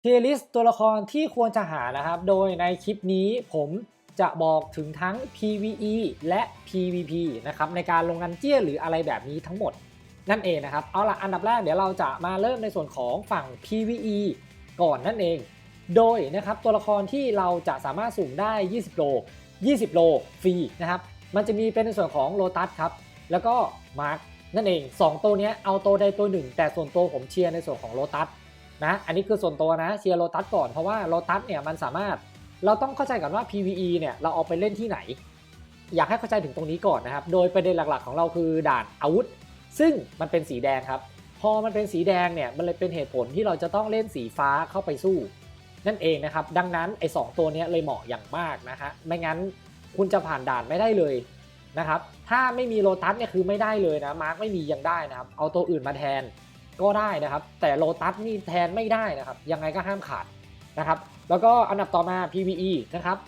เทียริสตัวละครที่ควรจะหานะครับ โดยในคลิปนี้ผมจะบอกถึงทั้ง PVE และ PVP นะครับในการลงนันเจี้ยหรืออะไรแบบนี้ทั้งหมดนั่นเองนะครับ เอาละอันดับแรกเดี๋ยวเราจะมาเริ่มในส่วนของฝั่ง PVE ก่อนนั่นเอง โดยนะครับตัวละครที่เราจะสามารถสุ่มได้ 20 โล 20 โลฟรีนะครับ มันจะมีเป็นในส่วนของโลตัสครับ แล้วก็มาร์กนั่นเอง 2 ตัวเนี้ยเอาตัวใดตัวหนึ่ง แต่ส่วนตัวผมเชียร์ในส่วนของโลตัส นะอันนี้คือส่วนตัวนะเชียร์โลตัสก่อนเพราะว่าโลตัสเนี่ยมันสามารถเราต้องเข้าใจก่อนว่า PVE เนี่ยเราเอาไปเล่นที่ไหน อยากให้เข้าใจถึงตรงนี้ก่อนนะครับ โดยประเด็นหลักๆของเราคือด่านอาวุธ ซึ่งมันเป็นสีแดงครับ พอมันเป็นสีแดงเนี่ยมันเลยเป็นเหตุผลที่เราจะต้องเล่นสีฟ้าเข้าไปสู้ นั่นเองนะครับ ดังนั้นไอ้สตัวนี้เลยเหมาะอย่างมากนะฮะไม่งั้นคุณจะผ่านด่านไม่ได้เลยนะครับ ถ้าไม่มีโลตัสเนี่ยคือไม่ได้เลยนะมาร์กไม่มียังได้นะครับ เอาตัวอื่นมาแทน ก็ได้นะครับ แต่โลตัสนี่แทนไม่ได้นะครับ ยังไงก็ห้ามขาดนะครับ แล้วก็อันดับต่อมา PVE นะครับ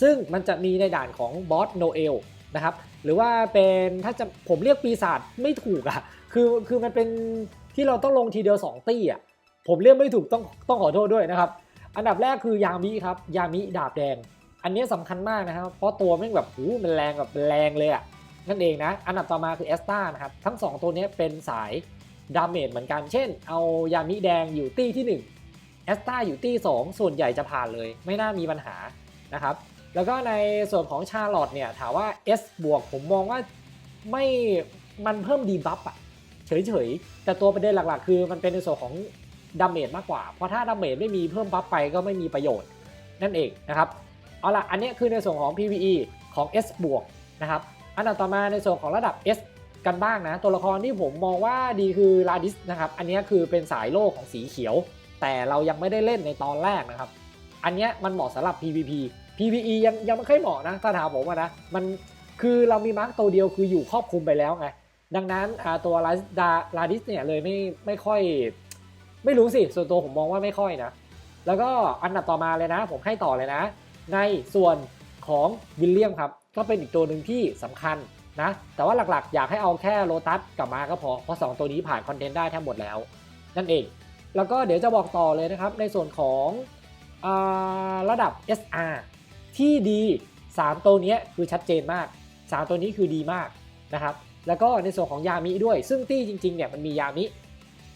ซึ่งมันจะมีในด่านของบอสโนเอลนะครับ หรือว่าเป็นถ้าจะผมเรียกปีศาจไม่ถูกอะ่ะ คือคือมันเป็นที่เราต้องลงทีเดียว 2 ตี้อะ่ะ ผมเรียกไม่ถูกต้องต้องขอโทษด้วยนะครับ อันดับแรกคือยามิครับ ยามิดาบแดง อันนี้สำคัญมากนะครับ เพราะตัวม่งแบบหูมันแรงแบบแรงเลยอะ่ะ นั่นเองนะ อันดับต่อมาคือเอสตานะครับ ทั้ง 2 ตัวนี้เป็นสาย ดาเมจเหมือนกัน เช่น เอายามิแดงอยู่ตี้ที่1เอสตาอยู่ตี้ 2 ส่วนใหญ่จะผ่านเลย ไม่น่ามีปัญหานะครับ แล้วก็ในส่วนของชาร์ลอตเนี่ยถามว่า S บวกผมมองว่าไม่มันเพิ่มดีบัฟอะเฉยๆ แต่ตัวประเด็นหลักๆ คือมันเป็นในส่วนของดาเมจมากกว่า เพราะถ้าดาเมจไม่มีเพิ่มบัฟไปก็ไม่มีประโยชน์นั่นเองนะครับ เอาละอันนี้คือในส่วนของ PVE ของ S บวกนะครับ อันดับต่อมาในส่วนของระดับ S กันบ้างนะ ตัวละครที่ผมมองว่าดีคือลาดิสนะครับ อันนี้คือเป็นสายโลกของสีเขียว แต่เรายังไม่ได้เล่นในตอนแรกนะครับ อันนี้มันเหมาะสำหรับ PVP PVE ยังยังไม่ค่อยเหมาะนะถ้าถามผมนะมันคือเรามีมาร์กตัวเดียวคืออยู่ครอบคลุมไปแล้วไงดังนั้นตัวลาดาลาดิสเนี่ยเลยไม่ไม่ค่อย ไม่รู้สิ ส่วนตัวผมมองว่าไม่ค่อยนะ แล้วก็อันดับต่อมาเลยนะ ผมให้ต่อเลยนะ ในส่วนของวิลเลียมครับ ก็เป็นอีกตัวหนึ่งที่สำคัญ นะแต่ว่าหลักๆ อยากให้เอาแค่โลตัสกับมาก็พอ เพราะ 2 ตัวนี้ผ่านคอนเทนต์ได้ทั้งหมดแล้ว นั่นเอง แล้วก็เดี๋ยวจะบอกต่อเลยนะครับ ในส่วนของอระดับ SR ที่ดี 3 ตัวนี้คือชัดเจนมาก 3 ตัวนี้คือดีมากนะครับแล้วก็ในส่วนของยามิด้วย ซึ่งตี้จริงๆเนี่ยมันมียามิ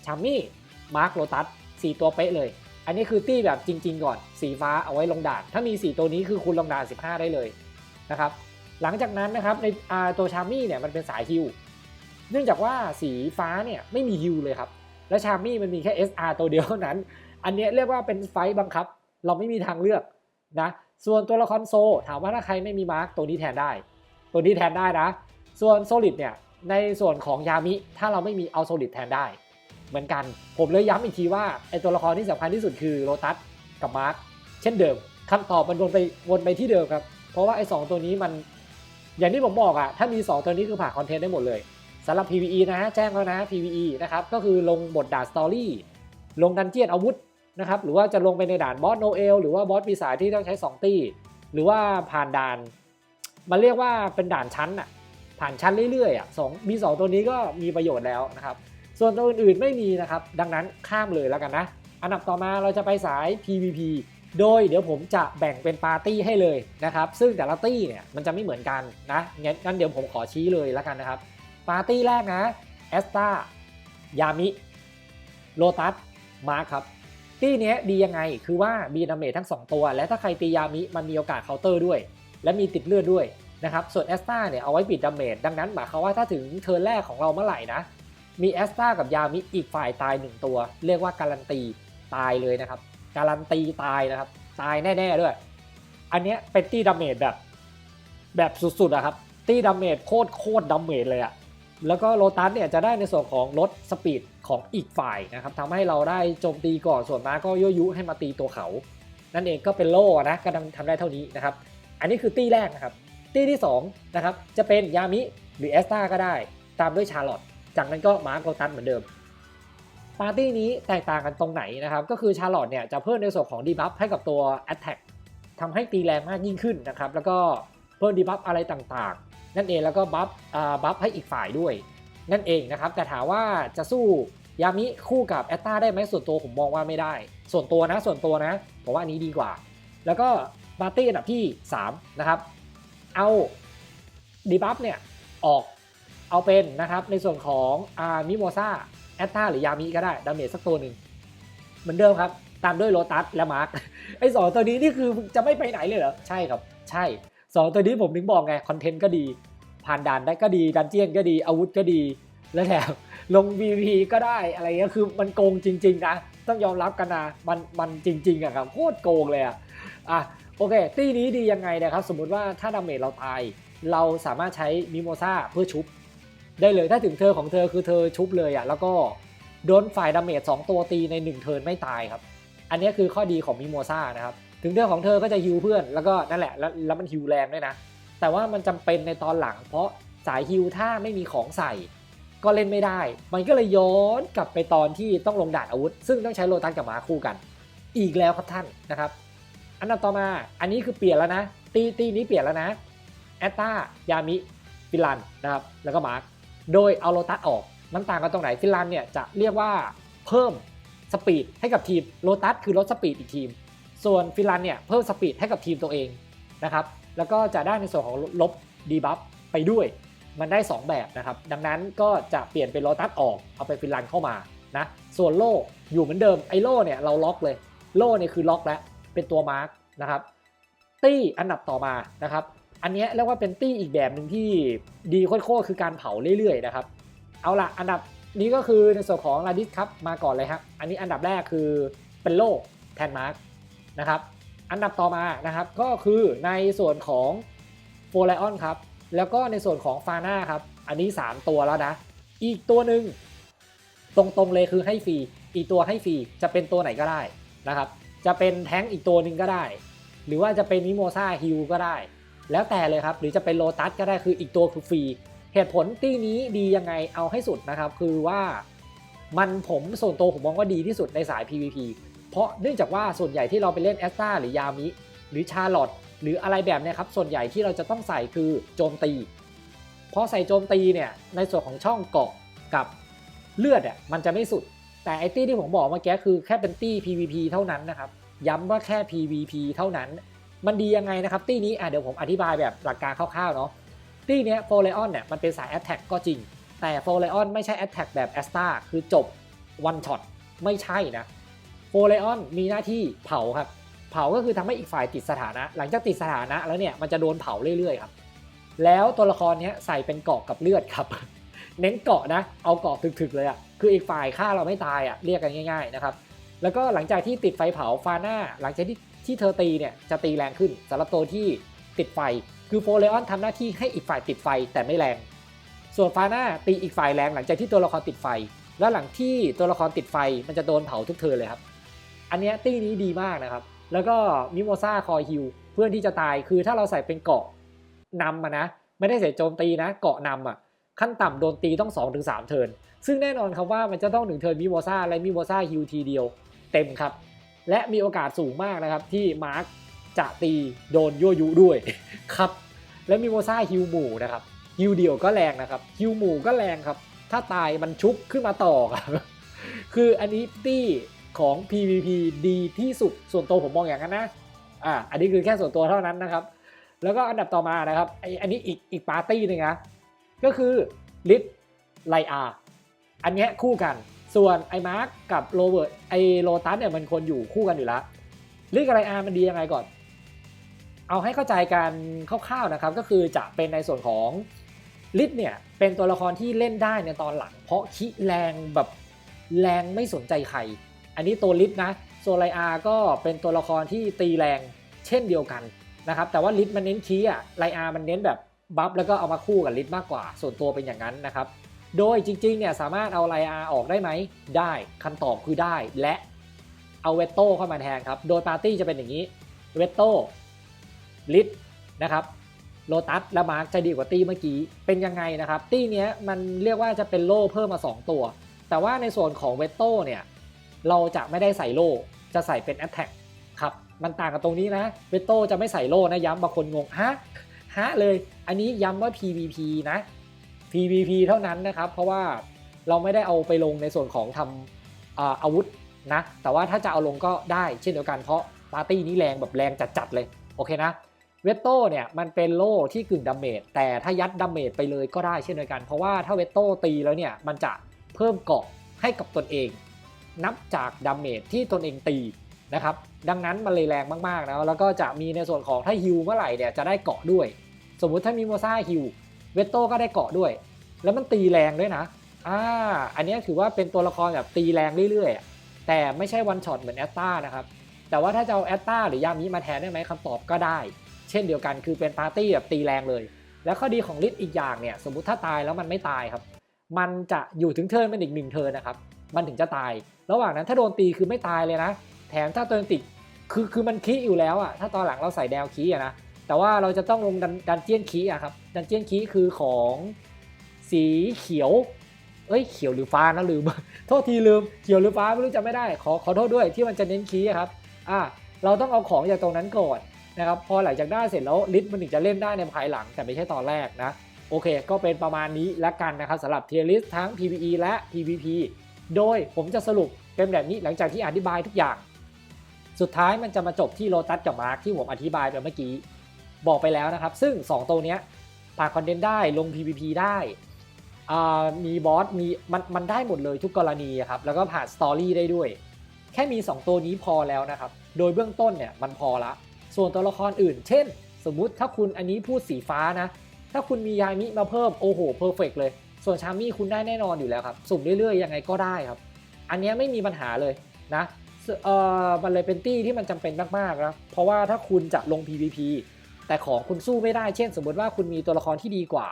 ชามี่มาร์คโลตัส4ตัวเป๊ะเลย อันนี้คือตี้แบบจริง ๆ ก่อน สีฟ้าเอาไว้ลงด่าน ถ้ามี 4 ตัวนี้คือคุณลงด่าน 15 ได้เลยนะครับ หลังจากนั้นนะครับในตัวชามี่เนี่ยมันเป็นสายฮิวเนื่องจากว่าสีฟ้าเนี่ยไม่มีฮิวเลยครับ และชามี่มันมีแค่ SR ตัวเดียวเท่านั้น อันนี้เรียกว่าเป็นไฟบังคับ เราไม่มีทางเลือกนะส่วนตัวละครโซ ถามว่าถ้าใครไม่มีมาร์กตัวนี้แทนได้ ตัวนี้แทนได้นะ ส่วนโซลิดเนี่ยในส่วนของยามิ ถ้าเราไม่มีเอาโซลิดแทนได้ เหมือนกันผมเลยย้ำอีกทีว่าไอตัวละครที่สำคัญที่สุดคือโรตัสกับมาร์กเช่นเดิมคำตอบมันวนไปวนไปที่เดิมครับ เพราะว่าไอสตัวนี้มัน อย่างที่ผมบอกอะถ้ามี 2 ตัวนี้คือผ่านคอนเทนต์ได้หมดเลยสำหรับ PVE นะแจ้งแล้วนะ PVE นะครับก็คือลงบทด่านสตอรี่ลงดันเจียนอาวุธนะครับหรือว่าจะลงไปในด่านบอสโนเอลหรือว่าบอสปีศาจที่ต้องใช้ 2 ตีหรือว่าผ่านด่าน มันเรียกว่าเป็นด่านชั้นอะผ่านชั้นเรื่อยๆอะสองมี 2 ตัวนี้ก็มีประโยชน์แล้วนะครับส่วนตัวอื่นๆไม่มีนะครับดังนั้นข้ามเลยแล้วกันนะอันดับต่อมาเราจะไปสาย PVP โดยเดี๋ยวผมจะแบ่งเป็นปาร์ตี้ให้เลยนะครับ ซึ่งแต่ละตี้เนี่ยมันจะไม่เหมือนกันนะงั้นเดี๋ยวผมขอชี้เลยแล้วกันนะครับ ปาร์ตี้แรกนะแอสตายามิโลตัสมาร์คครับตี้นี้ดียังไงคือว่ามีดาเมจทั้ง 2 ตัว และถ้าใครตียามิมันมีโอกาสเคาน์เตอร์ด้วย และมีติดเลือดด้วยนะครับส่วนแอสตาเนี่ยเอาไว้ปิดดาเมจดังนั้นหมายความว่าถ้าถึงเทิร์นแรกของเราเมื่อไหร่นะมีแอสตากับยามิอีกฝ่ายตาย 1 ตัว เรียกว่าการันตีตายเลยนะครับ การันตีตายนะครับ ตายแน่ๆด้วย อันนี้เป็นตี้ดาเมจแบบแบบสุดๆอะครับ ตี้ดาเมจโคตรโคตรดาเมจเลยอะแล้วก็โลตัสเนี่ยจะได้ในส่วนของลดสปีดของอีกฝ่ายนะครับทำให้เราได้โจมตีก่อนส่วนมาก็ยั่วยุให้มาตีตัวเขา นั่นเองก็เป็นโล่นะก็ทำได้เท่านี้นะครับ อันนี้คือตี้แรกนะครับ ตี้ที่2นะครับจะเป็นยามิหรือแอสตาก็ได้ ตามด้วยชาร์ลอตจากนั้นก็มาร์กโลตัสเหมือนเดิม ปาร์ตี้นี้แตกต่างกันตรงไหนนะครับ ก็คือชาร์ลอตเนี่ยจะเพิ่มในส่วนของดีบัฟให้กับตัว Attack ทำให้ตีแรงมากยิ่งขึ้นนะครับ แล้วก็เพิ่มดีบัฟอะไรต่างๆ นั่นเองแล้วก็บัฟอ่าบัฟให้อีกฝ่ายด้วย นั่นเองนะครับ แต่ถามว่าจะสู้ยามิคู่กับแอตตาได้ไหมส่วนตัวผมมองว่าไม่ได้ ส่วนตัวนะส่วนตัวนะผมว่าอันนี้ดีกว่า แล้วก็ปาร์ตี้อันดับที่ 3 นะครับ เอาดีบัฟเนี่ยออกเอาเป็นนะครับในส่วนของอามิโมซา แอตตาหรือยามิก็ได้ดาเมจสักตัวหนึ่งเหมือนเดิมครับ ตามด้วยโลตัสและมาร์คไอ้สองตัวนี้นี่คือจะไม่ไปไหนเลยเหรอ ใช่ครับ ใช่สองตัวนี้ผมถึงบอกไง คอนเทนต์ก็ดี ผ่านด่านได้ก็ดี ดันเจียนก็ดีอาวุธก็ดี และแถมลง VP ก็ได้อะไรเงี้ยคือมันโกงจริง ๆ นะ ต้องยอมรับกันนะมันมันจริง ๆอะครับโคตรโกงเลยอะอะโอเค ตีนี้ดียังไงนะครับ สมมุติว่าถ้าดาเมจเราตาย เราสามารถใช้มิโมซาเพื่อชุบ ได้เลยถ้าถึงเธอของเธอคือเธอชุบเลยอะแล้วก็โดนฝ่ายดาเมจ2ตัวตีใน 1 เทิร์นไม่ตายครับ อันนี้คือข้อดีของมิโมซ่านะครับ ถึงเรื่องของเธอก็จะฮิวเพื่อน แล้วก็นั่นแหละแล้วแล้วมันฮิวแรงด้วยนะ แต่ว่ามันจำเป็นในตอนหลัง เพราะสายฮิวถ้าไม่มีของใส่ ก็เล่นไม่ได้ มันก็เลยย้อนกลับไปตอนที่ต้องลงดานอาวุธ ซึ่งต้องใช้โลตัสกับหมาคู่กัน อีกแล้วครับท่านนะครับ อันดับต่อมาอันนี้คือเปลี่ยนแล้วนะ ตีตีนี้เปลี่ยนแล้วนะแอตตายามิฟิลันนะครับแล้วก็มาร์ค โดยเอาโลตัสออก มันต่างกันตรงไหนฟิลันเนี่ยจะเรียกว่าเพิ่มสปีดให้กับทีมโลตัสคือลดสปีดอีกทีม ส่วนฟิลันเนี่ยเพิ่มสปีดให้กับทีมตัวเองนะครับแล้วก็จะได้ในส่วนของลบดีบัฟไปด้วย มันได้ 2 แบบนะครับ ดังนั้นก็จะเปลี่ยนเป็นโลตัสออกเอาไปฟิลันเข้ามานะส่วนโล่อยู่เหมือนเดิมไอโล่เนี่ยเราล็อกเลยโล่เนี่ยคือล็อกแล้วเป็นตัวมาร์กนะครับตี้อันดับต่อมานะครับ อันนี้เรียกว่าเป็นตี้อีกแบบหนึ่งที่ดีโคตรคือการเผาเรื่อยๆนะครับ เอาละอันดับนี้ก็คือในส่วนของลาดิสครับมาก่อนเลยครับอันนี้อันดับแรกคือเป็นโล่แทนมาร์กนะครับอันดับต่อมานะครับก็คือในส่วนของโฟไลออนครับแล้วก็ในส่วนของฟาน่าครับอันนี้ 3 ตัวแล้วนะ อีกตัวหนึ่งตรงๆเลยคือให้ฟรีอีกตัวให้ฟรีจะเป็นตัวไหนก็ได้นะครับจะเป็นแท้งอีกตัวหนึ่งก็ได้ หรือว่าจะเป็นมิโมซาฮิลก็ได้ แล้วแต่เลยครับ หรือจะเป็นโลตัสก็ได้คืออีกตัวคือฟรี เหตุผลตี้นี้ดียังไงเอาให้สุดนะครับ คือว่ามันผมส่วนตัวผมมองว่าดีที่สุดในสาย PVP เพราะเนื่องจากว่าส่วนใหญ่ที่เราไปเล่นแอสตาหรือยามิ หรือชาร์ลอตหรืออะไรแบบนี้ครับส่วนใหญ่ที่เราจะต้องใส่คือโจมตีพอใส่โจมตีเนี่ยในส่วนของช่องเกาะกับเลือดอะมันจะไม่สุด แต่ไอตี้ที่ผมบอกเมื่อกี้คือแค่เป็นตี้ PVP เท่านั้นนะครับ ย้ำว่าแค่ PVP เท่านั้น มันดียังไงนะครับตี้นี้อะเดี๋ยวผมอธิบายแบบหลักการคร่าวๆเนาะตี้เนี้ยโฟเลออนเนี่ยมันเป็นสายแอตแทกก็จริง แต่โฟเลออนไม่ใช่แอตแทกแบบแอสตาคือจบวันช็อตไม่ใช่นะโฟเลออนมีหน้าที่เผาครับ เผาก็คือทำให้อีกฝ่ายติดสถานะ หลังจากติดสถานะแล้วเนี่ยมันจะโดนเผาเรื่อยๆครับ แล้วตัวละครเนี้ยใส่เป็นเกาะกับเลือดครับ เน้นเกาะนะ เอาเกาะถึกๆเลยอะ่ะคืออีกฝ่ายฆ่าเราไม่ตายอะ่ะเรียกกันง่าย ๆนะครับ แล้วก็หลังจากที่ติดไฟเผาฟาน่าหลังจากที่ ที่เธอตีเนี่ยจะตีแรงขึ้นสำหรับตัวที่ติดไฟ คือโฟเลออนทำหน้าที่ให้อีกฝ่ายติดไฟแต่ไม่แรง ส่วนฟาน่าตีอีกฝ่ายแรงหลังจากที่ตัวละครติดไฟ แล้วหลังที่ตัวละครติดไฟมันจะโดนเผาทุกเทินเลยครับ อันเนี้ยตี้นี้ดีมากนะครับ แล้วก็มิโมซาคอยฮิลเพื่อนที่จะตายคือถ้าเราใส่เป็นเกาะนำอะนะ ไม่ได้ใส่โจมตีนะเกาะนำอะขั้นต่ำโดนตีต้อง 2-3 เทิร์นซึ่งแน่นอนครับว่ามันจะต้องหนึ่งเทิร์นมิโมซาและมิโมซาฮิลทีเดียวเต็มครับ และมีโอกาสสูงมากนะครับที่มาร์คจะตีโดนยั่วยุด้วยครับและมิโมซาฮิลหมู่นะครับฮิลเดียวก็แรงนะครับฮิลหมู่ก็แรงครับ ถ้าตายมันชุบขึ้นมาต่อครับคืออันนี้ตี้ของ PVP ดีที่สุดส่วนตัวผมมองอย่างนั้นนะอ่าอันนี้คือแค่ส่วนตัวเท่านั้นนะครับ แล้วก็อันดับต่อมานะครับไออันนี้อีกอีกปาร์ตี้หนึงนะก็คือลิทไลอาอันนี้คู่กัน ส่วนไอมาร์กกับโรเบิร์ตไอโรตัสเนี่ยมันคนอยู่คู่กันอยู่แล้วลิทกับไลอาร์มันดียังไงก่อน เอาให้เข้าใจกันคร่าวๆนะครับ ก็คือจะเป็นในส่วนของลิทเนี่ยเป็นตัวละครที่เล่นได้ในตอนหลัง เพราะคิแรงแบบแรงไม่สนใจใคร อันนี้ตัวลิทนะโซไลอาก็เป็นตัวละครที่ตีแรงเช่นเดียวกันนะครับแต่ว่าลิทมันเน้นคีอะไลอามันเน้นแบบบัฟแล้วก็เอามาคู่กับลิทมากกว่า ส่วนตัวเป็นอย่างนั้นนะครับ โดยจริงๆเนี่ยสามารถเอาไลอาออกได้ไหม ได้คำตอบคือได้และเอาเวตโต้เข้ามาแทนครับ โดยปาร์ตี้จะเป็นอย่างนี้ เวตโต้ลิทนะครับโลตัสและมาร์กจะดีกว่าตี้เมื่อกี้เป็นยังไงนะครับ ตี้เนี้ยมันเรียกว่าจะเป็นโล่เพิ่มมา 2 ตัว แต่ว่าในส่วนของเวตโต้เนี่ยเราจะไม่ได้ใส่โล่จะใส่เป็น Attack ครับมันต่างกับตรงนี้นะเวตโต้จะไม่ใส่โล่นะย้ำบางคนงงฮะฮะเลย อันนี้ย้ำว่า PVP นะ PVP เท่านั้นนะครับ เพราะว่าเราไม่ได้เอาไปลงในส่วนของทำอาอาวุธนะ แต่ว่าถ้าจะเอาลงก็ได้เช่นเดียวกันเพราะปาร์ตี้นี้แรงแบบแรงจัดๆเลย โอเคนะเวตโต้เนี่ยมันเป็นโล่ที่กึ่งดาเมจแต่ถ้ายัดดาเมจไปเลยก็ได้เช่นเดียวกันเพราะว่าถ้าเวตโต้ตีแล้วเนี่ยมันจะเพิ่มเกาะให้กับตนเอง นับจากดาเมจที่ตนเองตีนะครับดังนั้นมันเลยแรงมากๆนะแล้วก็จะมีในส่วนของถ้าฮิวเมื่อไหร่เนี่ยจะได้เกาะด้วย สมมุติถ้ามีโมซ่าฮิว เวตโต้ก็ได้เกาะด้วย แล้วมันตีแรงด้วยนะอ่าอันนี้ถือว่าเป็นตัวละครแบบตีแรงเรื่อยๆ แต่ไม่ใช่วันช็อตเหมือนแอตตานะครับ แต่ว่าถ้าจะเอาแอตตาหรือยามิมาแทนได้ไหมคำตอบก็ได้ เช่นเดียวกันคือเป็นปาร์ตี้แบบตีแรงเลย แล้วข้อดีของลิทอีกอย่างเนี่ยสมมุติถ้าตายแล้วมันไม่ตายครับ มันจะอยู่ถึงเทิร์นเป็นอีกหนึ่งเทิร์นนะครับ มันถึงจะตาย ระหว่างนั้นถ้าโดนตีคือไม่ตายเลยนะ แถมถ้าตัวเองติดคือคือมันคีอยู่แล้วอะถ้าตอนหลังเราใส่แดวคีอะนะ แต่ว่าเราจะต้องลงดันดันเจียนคีอะครับ ดันเจียนคีคือของสีเขียว เอ้ยเขียวหรือฟ้านะลืม โทษทีลืมเขียวหรือฟ้าไม่รู้จำไม่ได้ ขอขอโทษด้วยที่มันจะเน้นคีครับ อ่าเราต้องเอาของจากตรงนั้นก่อนนะครับพอหลังจากได้เสร็จแล้วลิสต์มันถึงจะเล่นได้ในภายหลังแต่ไม่ใช่ตอนแรกนะโอเค ก็เป็นประมาณนี้ละกันนะครับสำหรับเทียริสทั้ง PVE และ PVP โดยผมจะสรุปเป็นแบบนี้หลังจากที่อธิบายทุกอย่าง สุดท้ายมันจะมาจบที่โลตัสกับมาร์คที่ผมอธิบายไปเมื่อกี้ บอกไปแล้วนะครับ ซึ่ง 2 ตัวเนี้ย ผ่านคอนเทนต์ได้ลง PVP ได้มีบอสมีมันมันได้หมดเลยทุกกรณีครับแล้วก็ผ่านสตอรี่ได้ด้วย แค่มี 2 ตัวนี้พอแล้วนะครับ โดยเบื้องต้นเนี่ยมันพอละ ส่วนตัวละครอื่น เช่น สมมุติถ้าคุณอันนี้พูดสีฟ้านะ ถ้าคุณมียามิมาเพิ่มโอ้โหเพอร์เฟกเลย ส่วนชามี่คุณได้แน่นอนอยู่แล้วครับ สุ่มเรื่อยๆยังไงก็ได้ครับ อันนี้ไม่มีปัญหาเลยนะเออมันเลยเป็นตี้ที่มันจำเป็นมากๆนะเพราะว่าถ้าคุณจะลง PVP แต่ของคุณสู้ไม่ได้ เช่น สมมติว่าคุณมีตัวละครที่ดีกว่า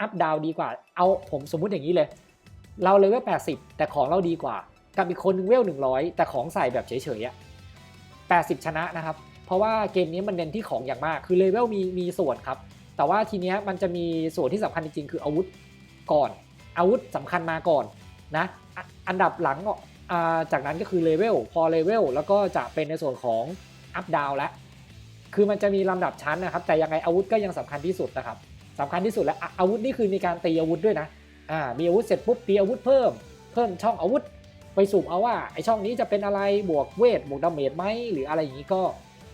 อัพดาวดีกว่า เอาผมสมมุติอย่างนี้เลย เราเลเวล80 แต่ของเราดีกว่า กับอีกคนหนึงเวล100 แต่ของใส่แบบเฉยๆอะ80 ชนะนะครับ เพราะว่าเกมนี้มันเน้นที่ของอย่างมาก คือเลเวลมีมีส่วนครับ แต่ว่าทีเนี้ยมันจะมีส่วนที่สำคัญจริงๆ คืออาวุธก่อน อาวุธสำคัญมาก่อนนะ อันดับหลังจากนั้นก็คือเลเวล พอเลเวล แล้วก็จะเป็นในส่วนของอัพดาวแล้ว คือมันจะมีลำดับชั้นนะครับ แต่ยังไงอาวุธก็ยังสำคัญที่สุดนะครับสำคัญที่สุดและอะอาวุธนี่คือในการตีอาวุธด้วยนะอ่ามีอาวุธเสร็จปุ๊บตีอาวุธเพิ่ม เพิ่มช่องอาวุธ ไปสุ่มเอาว่าไอช่องนี้จะเป็นอะไรบวกเวทบวกดาเมจไหมหรืออะไรอย่างนี้ก็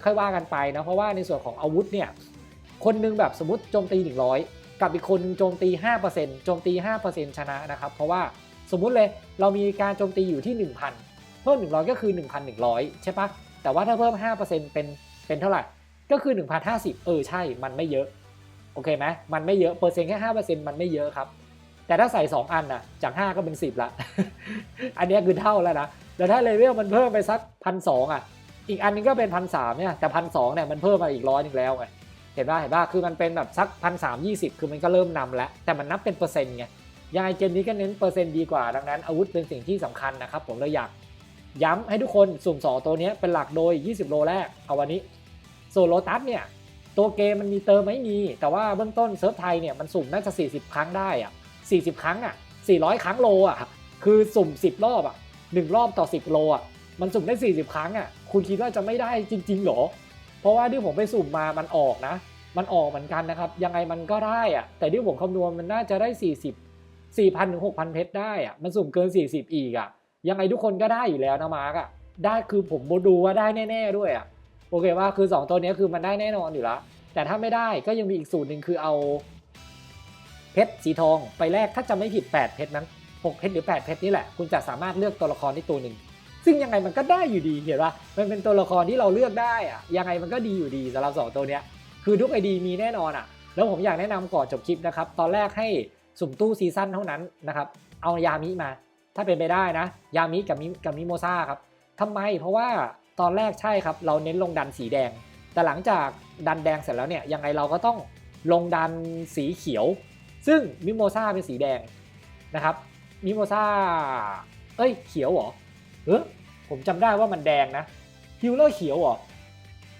ค่อยว่ากันไปนะเพราะว่าในส่วนของอาวุธเนี่ยคนหนึงแบบสมมติโจมตี 100 กับอีกคนหนึงโจมตี 5%โจมตี 5%ชนะนะครับ เพราะว่าสมมุติเลยเรามีการโจมตีอยู่ที่ 1,000 เพิ่ม 100 ก็คือ 1,100 ใช่ปะแต่ว่าถ้าเพิ่ม 5%เป็นเป็นเท่าไหร่ ก็คือ 1,050 เออใช่ มันไม่เยอะ โอเคไหมมันไม่เยอะ เปอร์เซ็นต์แค่5%มันไม่เยอะครับ แต่ถ้าใส่ 2 อันนะจาก 5 ก็เป็น 10 ละ อันเนี้ยคือเท่าแล้วนะ แล้วถ้าเลเวลมันเพิ่มไปสักพันสองอะ อีกอันนึงก็เป็นพันสามเนี่ย แต่พันสองเนี่ยมันเพิ่มมาอีกร้อยหนึ่งแล้วไง เห็นป่ะ เห็นป่ะ คือมันเป็นแบบสักพันสามยี่สิบคือมันก็เริ่มนำแล้ว แต่มันนับเป็นเปอร์เซ็นต์ไงยังไงเกมนี้ก็เน้นเปอร์เซ็นต์ดีกว่า ดังนั้นอาวุธเป็นสิ่งที่สำคัญนะครับ ผมเลยอยากย้ำให้ทุกคนสุ่มสองตัวนี้เป็นหลักโดย 20 โลแรกเอาวันนี้ ส่วนโลตัสเนี่ยตัวเกมมันมีเติมไม่มี แต่ว่าเบื้องต้นเซิร์ฟไทยเนี่ยมันสุ่มน่าจะ 40 ครั้งได้อะ40 ครั้งอะ400 ครั้งโลอะคือสุ่ม 10 รอบอะ1รอบต่อ 10 โลอะมันสุ่มได้ 40 ครั้งอะคุณคิดว่าจะไม่ได้จริงๆหรอ เพราะว่าที่ผมไปสุ่มมามันออกนะ มันออกเหมือนกันนะครับ ยังไงมันก็ได้อะแต่ที่ผมคำนวณมันน่าจะได้ 40 4,000ถึง6,000 เพชรได้อะมันสุ่มเกิน 40 อีกอะยังไงทุกคนก็ได้อยู่แล้วนะมาร์กอะได้คือผมดูว่าได้แน่ ๆ ด้วยอะ โอเคว่าคือ 2 ตัวนี้คือมันได้แน่นอนอยู่แล้วแต่ถ้าไม่ได้ก็ยังมีอีกสูตรหนึ่งคือเอาเพชรสีทองไปแลกถ้าจะไม่ผิด 8 เพชรนั้น 6 เพชรหรือ 8 เพชรนี่แหละ คุณจะสามารถเลือกตัวละครได้ตัวหนึ่งซึ่งยังไงมันก็ได้อยู่ดีเห็นปะมันเป็นตัวละครที่เราเลือกได้อะยังไงมันก็ดีอยู่ดีสำหรับสองตัวเนี้ยคือทุกไอดีมีแน่นอนอะแล้วผมอยากแนะนำก่อนจบคลิปนะครับตอนแรกให้สุ่มตู้ซีซั่นเท่านั้นนะครับเอายามิมา ถ้าเป็นไปได้นะ ยามิกับมิกับมิโมซาครับทำไมเพราะว่า ตอนแรกใช่ครับ เราเน้นลงดันสีแดง แต่หลังจากดันแดงเสร็จแล้วเนี่ยยังไงเราก็ต้องลงดันสีเขียว ซึ่งมิโมซ่าเป็นสีแดงนะครับมิโมซ่าเอ้ยเขียวเหรอเออผมจำได้ว่ามันแดงนะฮิวเลอร์เขียวเหรอ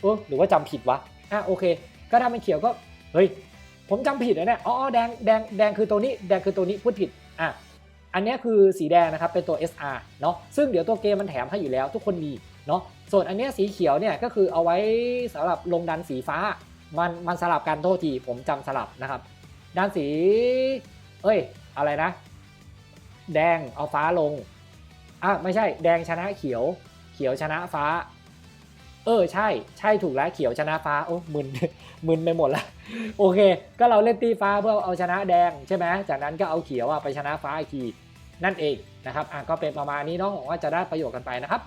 เออหรือว่าจำผิดวะอะโอเค ก็ถ้ามันเขียวก็เฮ้ยผมจำผิดนะเนี่ยอ๋อแดงแดงแดงคือตัวนี้แดงคือตัวนี้พูดผิดอะอันนี้คือสีแดงนะครับเป็นตัว SR เนาะซึ่งเดี๋ยวตัวเกมมันแถมให้อยู่แล้วทุกคนมี เนาะส่วนอันเนี้ยสีเขียวเนี่ยก็คือเอาไว้สำหรับลงดันสีฟ้า มันมันสลับกันโทษทีผมจำสลับนะครับด้านสี เอ้ย อะไรนะ แดงเอาฟ้าลงอะไม่ใช่ แดงชนะเขียว เขียวชนะฟ้า เออใช่ ใช่ถูกแล้วเขียวชนะฟ้าโอ้มึนมึนไปหมดละโอเค ก็เราเล่นตีฟ้าเพื่อเอาชนะแดงใช่ไหมจากนั้นก็เอาเขียวอะไปชนะฟ้าอีกทีนั่นเองนะครับอะก็เป็นประมาณนี้นาะหวังว่าจะได้ประโยชน์กันไปนะครับ